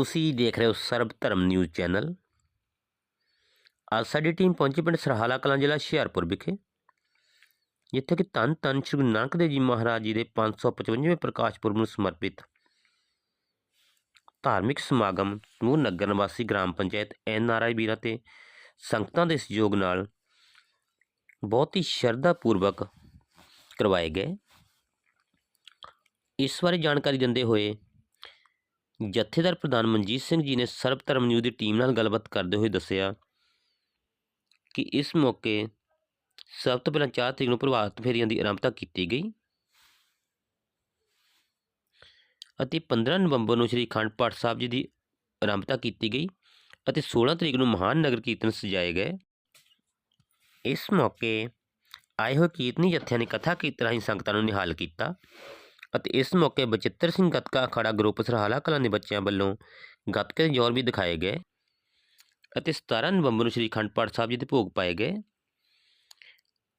ਤੁਸੀਂ ਦੇਖ ਰਹੇ ਹੋ ਸਰਬ ਧਰਮ ਨਿਊਜ਼ ਚੈਨਲ। ਅੱਜ ਸਾਡੀ ਟੀਮ ਪਹੁੰਚੀ ਪਿੰਡ ਸਰਹਾਲਾ ਕਲਾਂ ਜ਼ਿਲ੍ਹਾ ਹੁਸ਼ਿਆਰਪੁਰ ਵਿਖੇ। ਜਿੱਥੇ ਕਿ ਧੰਨ ਧੰਨ ਸ਼੍ਰੀ ਗੁਰੂ ਨਾਨਕ ਦੇਵ ਜੀ ਮਹਾਰਾਜ ਜੀ ਦੇ 555ਵੇਂ ਪ੍ਰਕਾਸ਼ ਪੁਰਬ ਨੂੰ ਸਮਰਪਿਤ ਧਾਰਮਿਕ ਸਮਾਗਮ ਸਮੂਹ ਨਗਰ ਨਿਵਾਸੀ ਗ੍ਰਾਮ ਪੰਚਾਇਤ ਐਨ ਆਰ ਆਈ ਵੀਰਾਂ ਤੇ ਸੰਗਤਾਂ ਦੇ ਸਹਿਯੋਗ ਨਾਲ ਬਹੁਤ ਹੀ ਸ਼ਰਧਾ ਪੂਰਵਕ ਕਰਵਾਏ ਗਏ। ਇਸ ਬਾਰੇ ਜਾਣਕਾਰੀ ਦਿੰਦੇ ਹੋਏ ਜਥੇਦਾਰ ਪ੍ਰਧਾਨ ਮਨਜੀਤ ਸਿੰਘ ਜੀ ਨੇ ਸਰਬ ਧਰਮ ਨਿਊਜ਼ ਦੀ ਟੀਮ ਨਾਲ ਗੱਲਬਾਤ ਕਰਦੇ ਹੋਏ ਦੱਸਿਆ ਕਿ ਇਸ ਮੌਕੇ ਸਭ ਤੋਂ ਪਹਿਲਾਂ ਚਾਰ ਤਰੀਕ ਨੂੰ ਪ੍ਰਭਾਤ ਫੇਰੀਆਂ ਦੀ ਆਰੰਭਤਾ ਕੀਤੀ ਗਈ ਅਤੇ 15 ਨਵੰਬਰ ਨੂੰ ਸ੍ਰੀ ਅਖੰਡ ਪਾਠ ਸਾਹਿਬ ਜੀ ਦੀ ਆਰੰਭਤਾ ਕੀਤੀ ਗਈ ਅਤੇ 16 ਤਰੀਕ ਨੂੰ ਮਹਾਨ ਨਗਰ ਕੀਰਤਨ ਸਜਾਏ ਗਏ। ਇਸ ਮੌਕੇ ਆਏ ਹੋਏ ਕੀਰਤਨੀ ਜਥਿਆਂ ਨੇ ਕਥਾ ਕੀਰਤਨ ਰਾਹੀਂ ਸੰਗਤਾਂ ਨੂੰ ਨਿਹਾਲ ਕੀਤਾ। ਅਤੇ ਇਸ ਮੌਕੇ ਬਚਿੱਤਰ ਸਿੰਘ ਗੱਤਕਾ ਅਖਾੜਾ ਗਰੁੱਪ ਸਰਹਾਲਾ ਕਲਾਂ ਦੇ ਬੱਚਿਆਂ ਵੱਲੋਂ ਗੱਤਕੇ ਦੇ ਜੋਰ ਵੀ ਦਿਖਾਏ ਗਏ ਅਤੇ 17 ਨਵੰਬਰ ਨੂੰ ਸ੍ਰੀ ਅਖੰਡ ਪਾਠ ਸਾਹਿਬ ਜੀ ਦੇ ਭੋਗ ਪਾਏ ਗਏ।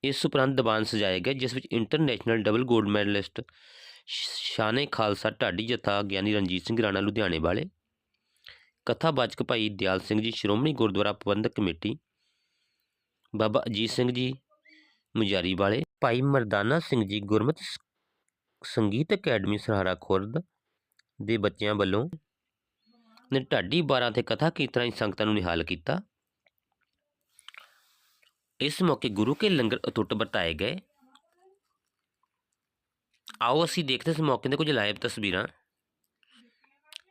ਇਸ ਉਪਰੰਤ ਦੀਵਾਨ ਸਜਾਏ ਗਏ, ਜਿਸ ਵਿੱਚ international double gold medallist Shan-e Khalsa, ਢਾਡੀ ਜਥਾ, ਗਿਆਨੀ ਰਣਜੀਤ ਸਿੰਘ ਰਾਣਾ, ਲੁਧਿਆਣੇ ਵਾਲੇ, ਕਥਾਵਾਚਕ ਭਾਈ ਦਿਆਲ ਸਿੰਘ ਜੀ, ਸ਼੍ਰੋਮਣੀ ਗੁਰਦੁਆਰਾ ਪ੍ਰਬੰਧਕ ਕਮੇਟੀ, ਬਾਬਾ ਅਜੀਤ ਸਿੰਘ ਜੀ ਮੁਜਾਰੀ ਵਾਲੇ, ਭਾਈ ਮਰਦਾਨਾ ਸਿੰਘ ਜੀ ਗੁਰਮਤਿ ਸੰਗੀਤ ਅਕੈਡਮੀ ਸਹਾਰਾ ਖੁਰਦ ਦੇ ਬੱਚਿਆਂ ਵੱਲੋਂ ਨੇ ਢਾਡੀ 12 ਤੇ ਕਥਾ ਕੀਰਤਨਾਂ ਦੀ ਸੰਗਤਾਂ ਨੂੰ ਨਿਹਾਲ ਕੀਤਾ। ਇਸ ਮੌਕੇ ਗੁਰੂ ਕੇ ਲੰਗਰ ਅਟੁੱਟ ਵਰਤਾਏ ਗਏ। ਆਓ ਅਸੀਂ ਦੇਖਦੇ ਇਸ ਮੌਕੇ ਦੇ ਕੁਝ ਲਾਈਵ ਤਸਵੀਰਾਂ।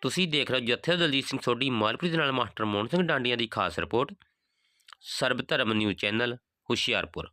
ਤੁਸੀਂ ਦੇਖ ਰਹੇ ਹੋ ਜਥੇ ਦਲਜੀਤ ਸਿੰਘ ਸੋਢੀ ਮਾਲਪ੍ਰੀਤ ਨਾਲ ਮਾਸਟਰ ਮੋਹਨ ਸਿੰਘ ਡਾਂਡੀਆਂ ਦੀ ਖਾਸ ਰਿਪੋਰਟ। ਸਰਬ ਧਰਮ ਨਿਊਜ਼ ਚੈਨਲ, ਹੁਸ਼ਿਆਰਪੁਰ।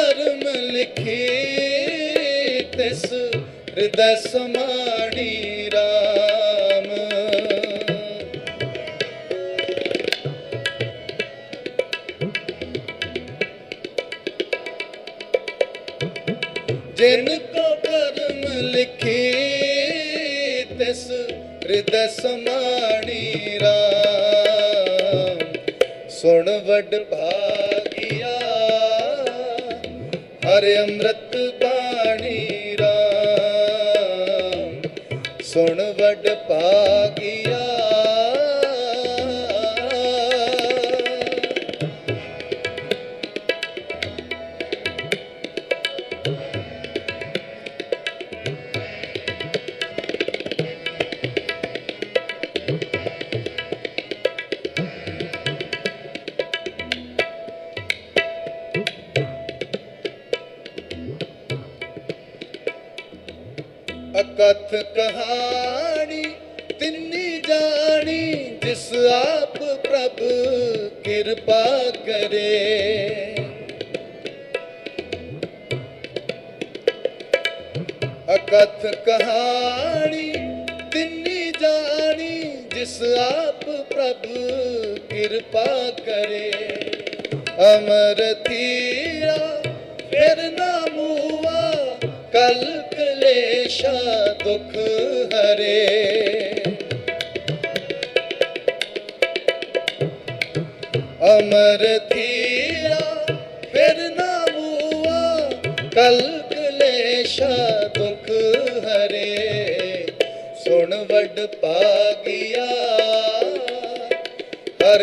ਕਰਮ ਲਿਖੇ ਤਿਸ ਹਿਰਦੈ ਸਮਾਣੀ ਰਾਮ। ਜਿਨ ਕੋ ਕਰਮ ਲਿਖੇ ਤਿਸ ਹਿਰਦੈ ਸਮਾਣੀ ਰਾਮ। ਸੁਣ ਵੱਡ ਭਾਗਿਆ ਹਰ ਅੰਮ੍ਰਿਤ ਬਾਣੀ ਰਾਮ ਸੁਣ ਵਡ ਭਾਗਿਆ ਅਕਥ ਕਹਾਣੀ, ਤਿੰਨੀ ਜਾਣੀ, ਜਿਸ ਆਪ ਪ੍ਰਭ ਕਿਰਪਾ ਕਰੇ। ਅਕਥ ਕਹਾਣੀ, ਤਿੰਨੀ ਜਾਣੀ, ਜਿਸ ਆਪ ਪ੍ਰਭ ਕਿਰਪਾ ਕਰੇ। ਅਮਰ ਥੀਰਾ ਫਿਰ ਨਾ ਮੂਆ, ਕਲ ਕਲੇਸ਼ਾ ਦੁਖ ਹਰੇ। ਅਮਰ ਥੀਰਾ ਫਿਰ ਨਾ ਮੂਆ ਕਲ ਕਲੇਸ਼ਾ ਦੁਖ ਹਰੇ। ਸੁਣ ਵੱਡ ਵਡ ਭਾਗਿਆ ਹਰ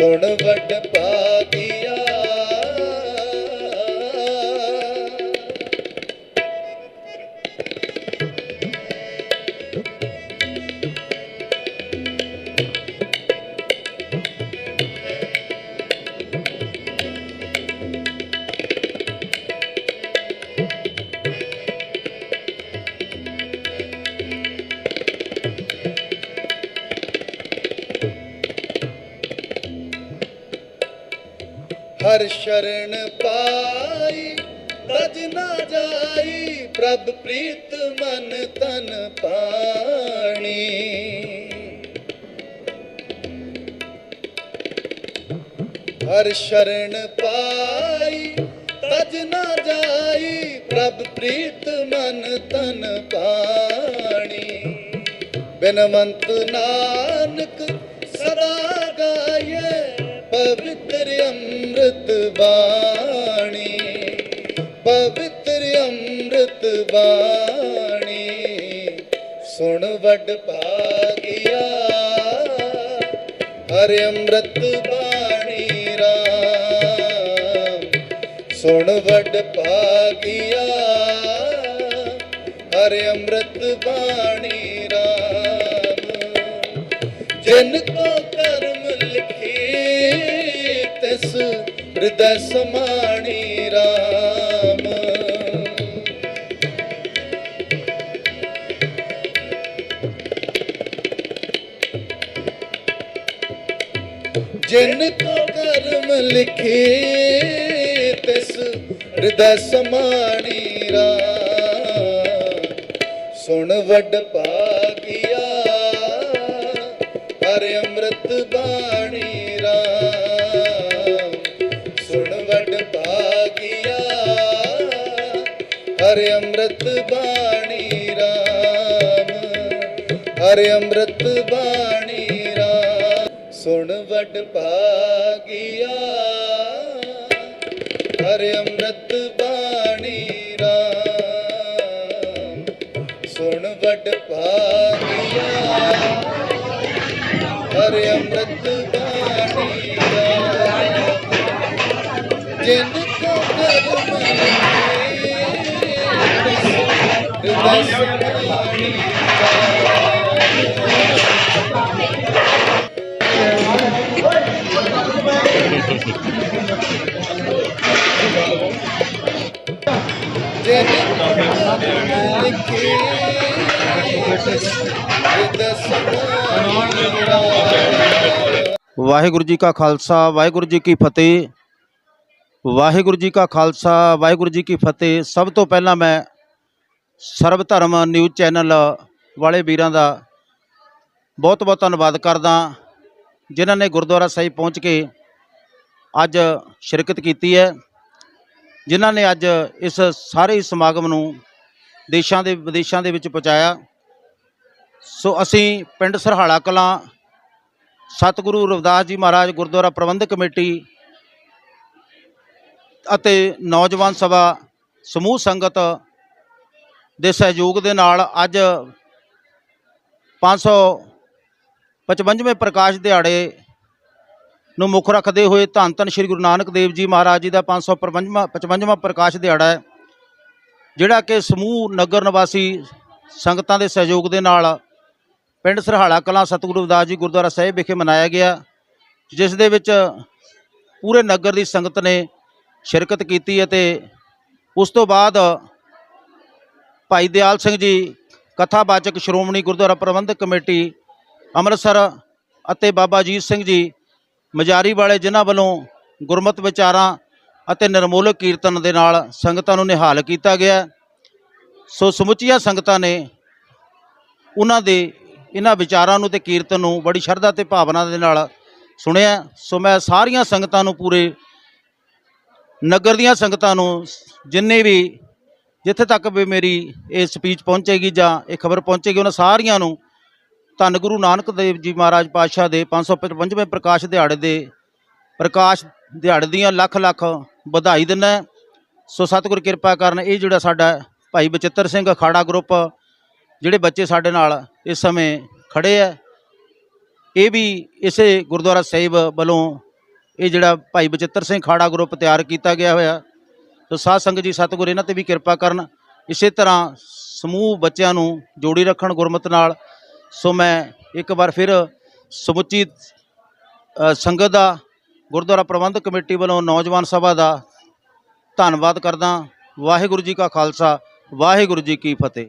ਸੁਣ ਵੱਡ ਹਰ ਸ਼ਰਨ ਪਾਈ ਤਜ ਨਾ ਜਾਈ, ਪ੍ਰਭ ਪ੍ਰੀਤ ਮਨ ਤਨ ਪਾਣੀ। ਹਰ ਸ਼ਰਨ ਪਾਈ ਤਜ ਨਾ ਜਾਈ, ਪ੍ਰਭ ਪ੍ਰੀਤ ਮਨ ਤਨ ਪਾਣੀ। ਬਿਨਵੰਤ ਨਾਨਕ ਬਾਣੀ, ਪਵਿੱਤਰ ਅੰਮ੍ਰਿਤ ਬਾਣੀ। ਸੁਣ ਵੱਡ ਭਾਗਿਆ, ਹਰਿ ਅੰਮ੍ਰਿਤ ਬਾਣੀ ਰਾਮ। ਸੁਣ ਵੱਡ ਭਾਗਿਆ, ਹਰਿ ਅੰਮ੍ਰਿਤ ਬਾਣੀ ਰਾਮ। ਜਿਨ ਕੋ ਕਰਮ ਲਿਖੇ, ਤਿਸ ਹਿਰਦੈ ਸਮਾਣੀ ਰਾਮ। ਜਿਨ ਕੋ ਕਰਮ ਲਿਖੇ, ਤਿਸ ਹਿਰਦੈ ਸਮਾਣੀ ਰਾਮ। ਸੁਣ ਵੱਡ ਭਾਗਿਆ, ਹਰਿ ਅੰਮ੍ਰਿਤ ਬਾਣੀ ਹਰਿ ਅੰਮ੍ਰਿਤ ਬਾਣੀ ਰਾਮ ਹਰਿ ਅੰਮ੍ਰਿਤ ਬਾਣੀ ਰਾਮ ਸੁਣ ਵੱਡ ਭਾਗਿਆ ਹਰਿ ਅੰਮ੍ਰਿਤ ਬਾਣੀ ਰਾਮ ਸੁਣ ਵੱਡ ਭਾਗਿਆ ਹਰਿ ਅੰਮ੍ਰਿਤ ਬਾਣੀ ਰਾਮ ਜਿਨ ਕੋ ਕਰਮ ਵਾਹਿਗੁਰੂ ਜੀ ਕਾ ਖਾਲਸਾ ਵਾਹਿਗੁਰੂ ਜੀ ਕੀ ਫਤਿਹ ਵਾਹਿਗੁਰੂ ਜੀ ਕਾ ਖਾਲਸਾ ਵਾਹਿਗੁਰੂ ਜੀ ਕੀ ਫਤਿਹ ਸਭ ਤੋਂ ਪਹਿਲਾਂ ਮੈਂ ਸਰਬ ਧਰਮ ਨਿਊਜ਼ ਚੈਨਲ ਵਾਲੇ ਵੀਰਾਂ ਦਾ ਬਹੁਤ ਬਹੁਤ ਧੰਨਵਾਦ ਕਰਦਾ ਜਿਨ੍ਹਾਂ ਨੇ ਗੁਰਦੁਆਰਾ ਸਾਹਿਬ ਪਹੁੰਚ ਕੇ ਅੱਜ ਸ਼ਿਰਕਤ ਕੀਤੀ ਹੈ, ਜਿਨ੍ਹਾਂ ਨੇ ਅੱਜ ਇਸ ਸਾਰੇ ਸਮਾਗਮ ਨੂੰ ਦੇਸ਼ਾਂ ਦੇ ਵਿਦੇਸ਼ਾਂ ਦੇ ਵਿੱਚ ਪਹੁੰਚਾਇਆ। ਸੋ ਅਸੀਂ ਪਿੰਡ ਸਰਹਾਲਾ ਕਲਾਂ ਸਤਿਗੁਰੂ ਰਵਿਦਾਸ ਜੀ ਮਹਾਰਾਜ ਗੁਰਦੁਆਰਾ ਪ੍ਰਬੰਧਕ ਕਮੇਟੀ ਅਤੇ ਨੌਜਵਾਨ ਸਭਾ ਸਮੂਹ ਸੰਗਤ ਦੇ ਸਹਿਯੋਗ ਦੇ ਨਾਲ ਅੱਜ 555ਵੇਂ ਪ੍ਰਕਾਸ਼ ਦਿਹਾੜੇ ਨੂੰ ਮੁੱਖ ਰੱਖਦੇ ਹੋਏ ਧੰਨ ਧੰਨ ਸ੍ਰੀ ਗੁਰੂ ਨਾਨਕ ਦੇਵ ਜੀ ਮਹਾਰਾਜ ਜੀ ਦਾ 555ਵਾਂ 55ਵਾਂ ਪ੍ਰਕਾਸ਼ ਦਿਹਾੜਾ ਹੈ, ਜਿਹੜਾ ਕਿ ਸਮੂਹ ਨਗਰ ਨਿਵਾਸੀ ਸੰਗਤਾਂ ਦੇ ਸਹਿਯੋਗ ਦੇ ਨਾਲ ਪਿੰਡ ਸਰਹਾਲਾ ਕਲਾਂ ਸਤਿਗੁਰੂ ਰਵਿਦਾਸ ਜੀ ਗੁਰਦੁਆਰਾ ਸਾਹਿਬ ਵਿਖੇ ਮਨਾਇਆ ਗਿਆ, ਜਿਸ ਦੇ ਵਿੱਚ ਪੂਰੇ ਨਗਰ ਦੀ ਸੰਗਤ ਨੇ ਸ਼ਿਰਕਤ ਕੀਤੀ ਅਤੇ ਉਸ ਤੋਂ ਬਾਅਦ ਭਾਈ ਦਿਆਲ ਸਿੰਘ ਜੀ, ਕਥਾਵਾਚਕ ਸ਼੍ਰੋਮਣੀ ਗੁਰਦੁਆਰਾ ਪ੍ਰਬੰਧਕ ਕਮੇਟੀ, ਅੰਮ੍ਰਿਤਸਰ ਅਤੇ ਬਾਬਾ ਅਜੀਤ ਸਿੰਘ ਜੀ, ਮਜਾਰੀ ਵਾਲੇ ਜਿਨ੍ਹਾਂ ਵੱਲੋਂ ਗੁਰਮਤਿ ਵਿਚਾਰਾਂ ਅਤੇ ਨਿਰਮੋਲਕ ਕੀਰਤਨ ਦੇ ਨਾਲ ਸੰਗਤਾਂ ਨੂੰ ਨਿਹਾਲ ਕੀਤਾ ਗਿਆ ਸੋ ਸਮੁੱਚੀਆਂ ਸੰਗਤਾਂ ਨੇ ਉਹਨਾਂ ਦੇ ਇਹਨਾਂ ਵਿਚਾਰਾਂ ਨੂੰ ਤੇ ਕੀਰਤਨ ਨੂੰ ਬੜੀ ਸ਼ਰਧਾ ਤੇ ਭਾਵਨਾ ਦੇ ਨਾਲ ਸੁਣਿਆ ਸੋ ਮੈਂ ਸਾਰੀਆਂ ਸੰਗਤਾਂ ਨੂੰ ਪੂਰੇ ਨਗਰ ਦੀਆਂ ਸੰਗਤਾਂ ਨੂੰ ਜਿੰਨੇ ਵੀ ਜਿੱਥੇ ਤੱਕ ਵੀ ਮੇਰੀ ਇਹ ਸਪੀਚ ਪਹੁੰਚੇਗੀ ਜਾਂ ਇਹ ਖਬਰ ਪਹੁੰਚੇਗੀ ਉਹਨਾਂ ਸਾਰੀਆਂ ਨੂੰ ਧੰਨ ਗੁਰੂ ਨਾਨਕ ਦੇਵ ਜੀ ਮਹਾਰਾਜ ਪਾਤਸ਼ਾਹ ਦੇ 555ਵੇਂ ਪ੍ਰਕਾਸ਼ ਦਿਹਾੜੇ ਦੇ ਪ੍ਰਕਾਸ਼ ਦਿਹਾੜੇ ਦੀਆਂ ਲੱਖ ਲੱਖ ਵਧਾਈ ਦਿੰਦਾ ਸੋ ਸਤਿਗੁਰ ਕਿਰਪਾ ਕਰਨ ਇਹ ਜਿਹੜਾ ਸਾਡਾ ਭਾਈ ਬਚਿੱਤਰ ਸਿੰਘ ਅਖਾੜਾ ਗਰੁੱਪ ਜਿਹੜੇ ਬੱਚੇ ਸਾਡੇ ਨਾਲ ਇਸ ਸਮੇਂ ਖੜੇ ਆ ਇਹ ਵੀ ਇਸੇ ਗੁਰਦੁਆਰਾ ਸਾਹਿਬ ਵੱਲੋਂ ਇਹ ਜਿਹੜਾ ਭਾਈ ਬਚਿੱਤਰ ਸਿੰਘ ਖਾੜਾ ਗਰੁੱਪ ਤਿਆਰ ਕੀਤਾ ਗਿਆ ਹੋਇਆ। ਸੋ ਸਾਧ ਸੰਗਤ ਜੀ, ਸਤਿਗੁਰ ਇਹਨਾਂ ਤੇ ਵੀ ਕਿਰਪਾ ਕਰਨ। ਇਸੇ ਤਰ੍ਹਾਂ ਸਮੂਹ ਬੱਚਿਆਂ ਨੂੰ ਜੋੜੀ ਰੱਖਣ ਗੁਰਮਤ ਨਾਲ। ਸੋ ਮੈਂ ਇੱਕ ਵਾਰ ਫਿਰ ਸਮੁੱਚੀ ਸੰਗਤ ਦਾ, ਗੁਰਦੁਆਰਾ ਪ੍ਰਬੰਧਕ ਕਮੇਟੀ ਵੱਲੋਂ ਨੌਜਵਾਨ ਸਭਾ ਦਾ ਧੰਨਵਾਦ ਕਰਦਾ। ਵਾਹਿਗੁਰੂ ਜੀ ਕਾ ਖਾਲਸਾ, ਵਾਹਿਗੁਰੂ ਜੀ ਕੀ ਫਤਿਹ।